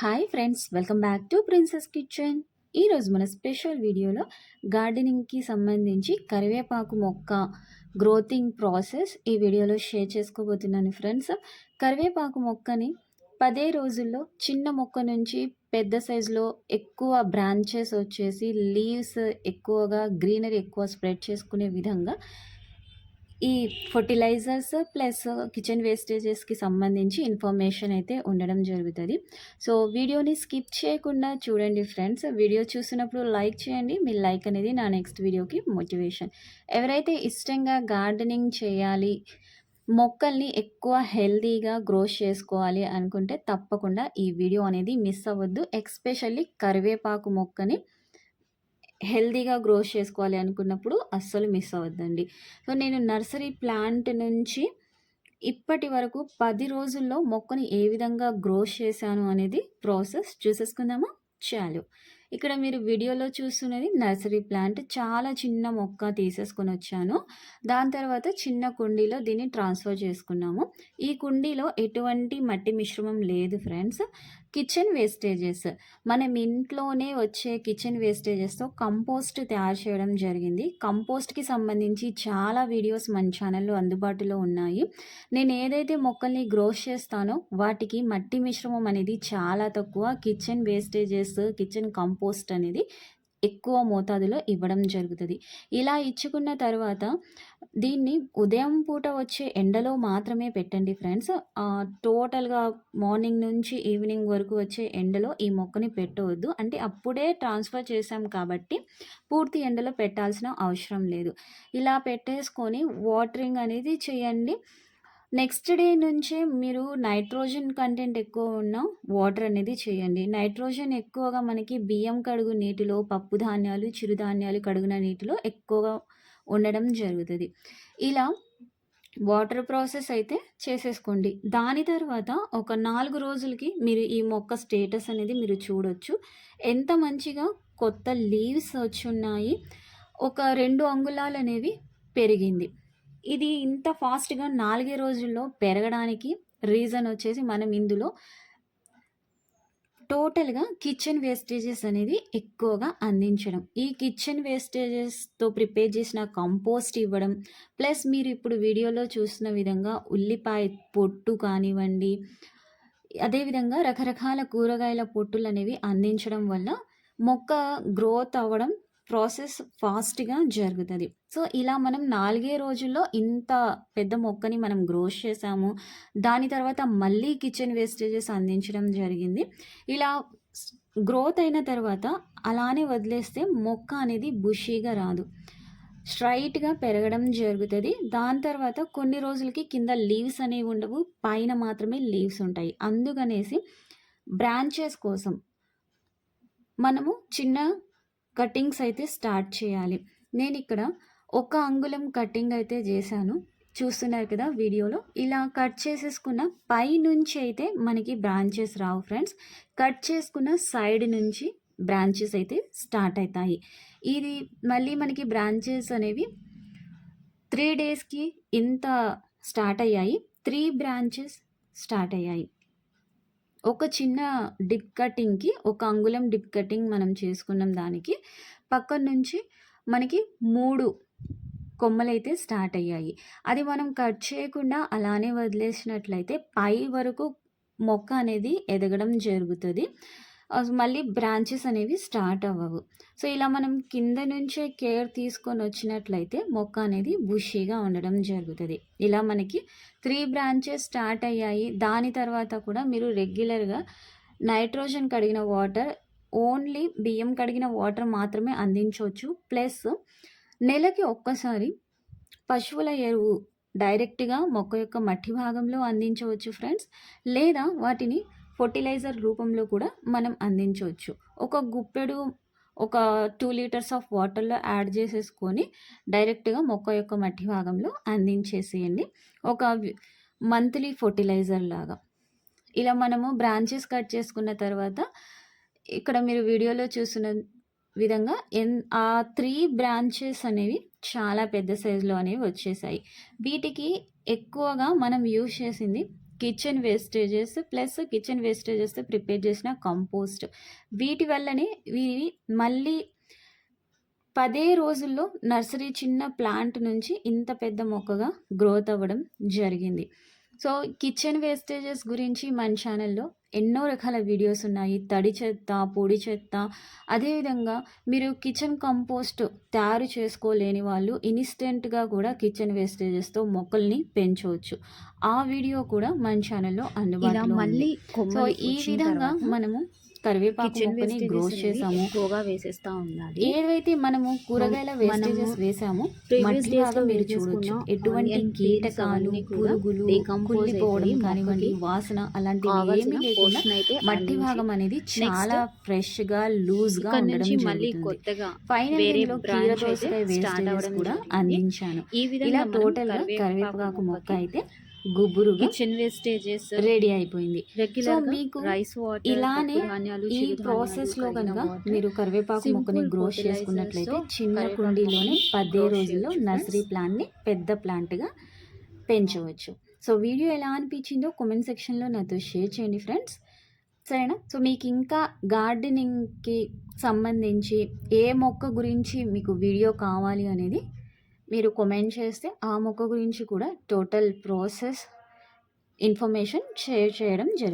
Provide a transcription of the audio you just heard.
Hi friends welcome back to princess kitchen. ఈరోజు మన special వీడియోలో గార్డెనింగ్కి సంబంధించి కరివేపాకు మొక్క గ్రోతింగ్ ప్రాసెస్ ఈ వీడియోలో షేర్ చేసుకోబోతున్నాను ఫ్రెండ్స్. కరివేపాకు మొక్కని పదే రోజుల్లో చిన్న మొక్క నుంచి పెద్ద సైజులో ఎక్కువ బ్రాంచెస్ వచ్చేసి లీవ్స్ ఎక్కువగా గ్రీనరీ ఎక్కువ స్ప్రెడ్ చేసుకునే విధంగా ఈ ఫర్టిలైజర్స్ ప్లస్ కిచెన్ వేస్టేజెస్కి సంబంధించి ఇన్ఫర్మేషన్ అయితే ఉండడం జరుగుతుంది. సో వీడియోని స్కిప్ చేయకుండా చూడండి ఫ్రెండ్స్. వీడియో చూసినప్పుడు లైక్ చేయండి. మీ లైక్ అనేది నా నెక్స్ట్ వీడియోకి మోటివేషన్. ఎవరైతే ఇష్టంగా గార్డెనింగ్ చేయాలి మొక్కల్ని ఎక్కువ హెల్తీగా గ్రో చేసుకోవాలి అనుకుంటే తప్పకుండా ఈ వీడియో అనేది మిస్ అవ్వద్దు. ఎక్స్పెషల్లీ కరివేపాకు మొక్కని హెల్దీగా గ్రో చేసుకోవాలి అనుకున్నప్పుడు అస్సలు మిస్ అవ్వద్దండి. సో నేను నర్సరీ ప్లాంట్ నుంచి ఇప్పటి వరకు పది రోజుల్లో మొక్కని ఏ విధంగా గ్రో చేశాను అనేది ప్రాసెస్ చూసేసుకుందామా? చాలు. ఇక్కడ మీరు వీడియోలో చూస్తున్నది నర్సరీ ప్లాంట్. చాలా చిన్న మొక్క తీసేసుకొని వచ్చాను. దాని తర్వాత చిన్న కుండీలో దీన్ని ట్రాన్స్ఫర్ చేసుకున్నాము. ఈ కుండీలో ఎటువంటి మట్టి మిశ్రమం లేదు ఫ్రెండ్స్. Kitchen wastages. మనం ఇంట్లోనే వచ్చే కిచెన్ వేస్టేజెస్తో కంపోస్ట్ తయారు చేయడం జరిగింది. కంపోస్ట్కి సంబంధించి చాలా వీడియోస్ మన ఛానల్లో అందుబాటులో ఉన్నాయి. నేను ఏదైతే మొక్కల్ని గ్రోస్ చేస్తానో వాటికి మట్టి మిశ్రమం అనేది చాలా తక్కువ. కిచెన్ వేస్టేజెస్ కిచెన్ కంపోస్ట్ అనేది ఎక్కువ మోతాదులో ఇవ్వడం జరుగుతుంది. ఇలా ఇచ్చుకున్న తర్వాత దీన్ని ఉదయం పూట వచ్చే ఎండలో మాత్రమే పెట్టండి ఫ్రెండ్స్. టోటల్గా మార్నింగ్ నుంచి ఈవినింగ్ వరకు వచ్చే ఎండలో ఈ మొక్కని పెట్టవద్దు. అంటే అప్పుడే ట్రాన్స్ఫర్ చేసాం కాబట్టి పూర్తి ఎండలో పెట్టాల్సిన అవసరం లేదు. ఇలా పెట్టేసుకొని వాటరింగ్ అనేది చేయండి. నెక్స్ట్ డే నుంచే మీరు నైట్రోజన్ కంటెంట్ ఎక్కువ ఉన్న వాటర్ అనేది చేయండి. నైట్రోజన్ ఎక్కువగా మనకి బియ్యం కడుగు నీటిలో పప్పు ధాన్యాలు చిరుధాన్యాలు కడుగున నీటిలో ఎక్కువగా ఉండడం జరుగుతుంది. ఇలా వాటర్ ప్రాసెస్ అయితే చేసేసుకోండి. దాని తర్వాత ఒక నాలుగు రోజులకి మీరు ఈ మొక్క స్టేటస్ అనేది మీరు చూడొచ్చు. ఎంత మంచిగా కొత్త లీవ్స్ వచ్చి ఉన్నాయి ఒక రెండు అంగుళాలు అనేవి పెరిగింది. ఇది ఇంత ఫాస్ట్గా నాలుగే రోజుల్లో పెరగడానికి రీజన్ వచ్చేసి మనం ఇందులో టోటల్గా కిచెన్ వేస్టేజెస్ అనేది ఎక్కువగా అందించడం. ఈ కిచెన్ వేస్టేజెస్తో ప్రిపేర్ చేసిన కంపోస్ట్ ఇవ్వడం ప్లస్ మీరు ఇప్పుడు వీడియోలో చూసిన విధంగా ఉల్లిపాయ పొట్టు కానివ్వండి అదేవిధంగా రకరకాల కూరగాయల పొట్టులు అనేవి అందించడం వల్ల మొక్క గ్రోత్ అవ్వడం ప్రాసెస్ ఫాస్ట్గా జరుగుతుంది. సో ఇలా మనం నాలుగే రోజుల్లో ఇంత పెద్ద మొక్కని మనం గ్రోస్ చేసాము. దాని తర్వాత మళ్ళీ కిచెన్ వేస్టేజెస్ అందించడం జరిగింది. ఇలా గ్రోత్ అయిన తర్వాత అలానే వదిలేస్తే మొక్క అనేది బుషీగా రాదు. స్ట్రైట్గా పెరగడం జరుగుతుంది. దాని తర్వాత కొన్ని రోజులకి కింద లీవ్స్ అనేవి ఉండవు. పైన మాత్రమే లీవ్స్ ఉంటాయి. అందుకనేసి బ్రాంచెస్ కోసం మనము చిన్న కటింగ్స్ అయితే స్టార్ట్ చేయాలి. నేను ఇక్కడ ఒక అంగుళం కటింగ్ అయితే చేశాను. చూస్తున్నారు కదా వీడియోలో. ఇలా కట్ చేసేసుకున్న పై నుంచి అయితే మనకి బ్రాంచెస్ రావు ఫ్రెండ్స్. కట్ చేసుకున్న సైడ్ నుంచి బ్రాంచెస్ అయితే స్టార్ట్ అవుతాయి. ఇది మళ్ళీ మనకి బ్రాంచెస్ అనేవి త్రీ డేస్కి ఇంత స్టార్ట్ అయ్యాయి. త్రీ బ్రాంచెస్ స్టార్ట్ అయ్యాయి. ఒక చిన్న డిప్ కటింగ్కి ఒక అంగుళం డిప్ కటింగ్ మనం చేసుకున్నాం దానికి. పక్కన నుంచి మనకి మూడు కొమ్మలైతే స్టార్ట్ అయ్యాయి. అది మనం కట్ చేయకుండా అలానే వదిలేసినట్లయితే పై వరకు మొక్క అనేది ఎదగడం జరుగుతుంది. మళ్ళీ బ్రాంచెస్ అనేవి స్టార్ట్ అవ్వవు. సో ఇలా మనం కింద నుంచే కేర్ తీసుకొని వచ్చినట్లయితే మొక్క అనేది బుషీగా ఉండడం జరుగుతుంది. ఇలా మనకి త్రీ బ్రాంచెస్ స్టార్ట్ అయ్యాయి. దాని తర్వాత కూడా మీరు రెగ్యులర్గా నైట్రోజన్ కడిగిన వాటర్ ఓన్లీ బియ్యం కడిగిన వాటర్ మాత్రమే అందించవచ్చు. ప్లస్ నెలకి ఒక్కసారి పశువుల ఎరువు డైరెక్ట్గా మొక్క యొక్క మట్టి భాగంలో అందించవచ్చు ఫ్రెండ్స్ లేదా వాటిని ఫర్టిలైజర్ రూపంలో కూడా మనం అందించవచ్చు. ఒక గుప్పెడు ఒక టూ లీటర్స్ ఆఫ్ వాటర్లో యాడ్ చేసేసుకొని డైరెక్ట్గా మొక్క యొక్క మట్టి భాగంలో అందించేసేయండి. ఒక మంత్లీ ఫర్టిలైజర్ లాగా. ఇలా మనము బ్రాంచెస్ కట్ చేసుకున్న తర్వాత ఇక్కడ మీరు వీడియోలో చూసిన విధంగా ఎన్ ఆ త్రీ బ్రాంచెస్ అనేవి చాలా పెద్ద సైజులో అనేవి వచ్చేసాయి. వీటికి ఎక్కువగా మనం యూజ్ చేసింది కిచెన్ వేస్టేజెస్ ప్లస్ కిచెన్ వేస్టేజెస్తో ప్రిపేర్ చేసిన కంపోస్ట్ వీటి వల్లనే ఇవి మళ్ళీ పదే రోజుల్లో నర్సరీ చిన్న ప్లాంట్ నుంచి ఇంత పెద్ద మొక్కగా గ్రోత్ అవ్వడం జరిగింది. సో కిచెన్ వేస్టేజెస్ గురించి మన ఛానల్లో ఎన్నో రకాల వీడియోస్ ఉన్నాయి. తడి చెత్త పొడి చెత్త. అదేవిధంగా మీరు కిచెన్ కంపోస్ట్ తయారు చేసుకోలేని వాళ్ళు ఇన్స్టెంట్గా కూడా కిచెన్ వేస్టేజెస్తో మొక్కల్ని పెంచవచ్చు. ఆ వీడియో కూడా మన ఛానల్లో అందుబాటులో మళ్ళీ. సో ఈ విధంగా మనము కరివేపాకు మొక్కని గ్రోత్ చేసాము. ఎక్కువగా వేసేస్తా ఉండాలి. ఏవైతే మనము కూరగాయల వేస్టేజెస్ వేసామో మట్టి భాగం మీరు చూడొచ్చు. ఎటువంటి కీటకాలు పురుగులు కుళ్ళిపోవడం కానివ్వండి వాసన అలాంటివి ఏమీ లేకుండా మట్టి భాగం అనేది చాలా ఫ్రెష్గా లూజ్గా ఉండడం మళ్ళీ కొత్తగా start వేస్టేజెస్ కూడా. అందించాను. ఈ ఇలా టోటల్గా కరివేపాకు మొక్క అయితే గుబురుగా కిచెన్ వేస్టేజెస్ రెడీ అయిపోయింది. రెగ్యులర్ మీకు రైస్ వాటర్ ఇలానే ఈ ప్రాసెస్లో కనుక మీరు కరివేపాకు మొక్కని గ్రోత్ fertilizers చేసుకున్నట్లయితే చిన్న కుండీలోనే పదే రోజుల్లో నర్సరీ. ప్లాంట్ని పెద్ద ప్లాంట్గా పెంచవచ్చు. సో వీడియో ఎలా అనిపించిందో కామెంట్ సెక్షన్లో నాతో షేర్ చేయండి ఫ్రెండ్స్ సరేనా? సో మీకు ఇంకా గార్డెనింగ్కి సంబంధించి ఏ మొక్క గురించి మీకు వీడియో కావాలి అనేది మీరు కమెంట్ చేస్తే ఆ మొక్క గురించి కూడా టోటల్ ప్రాసెస్ ఇన్ఫర్మేషన్ షేర్ చేయడం జరుగుతుంది.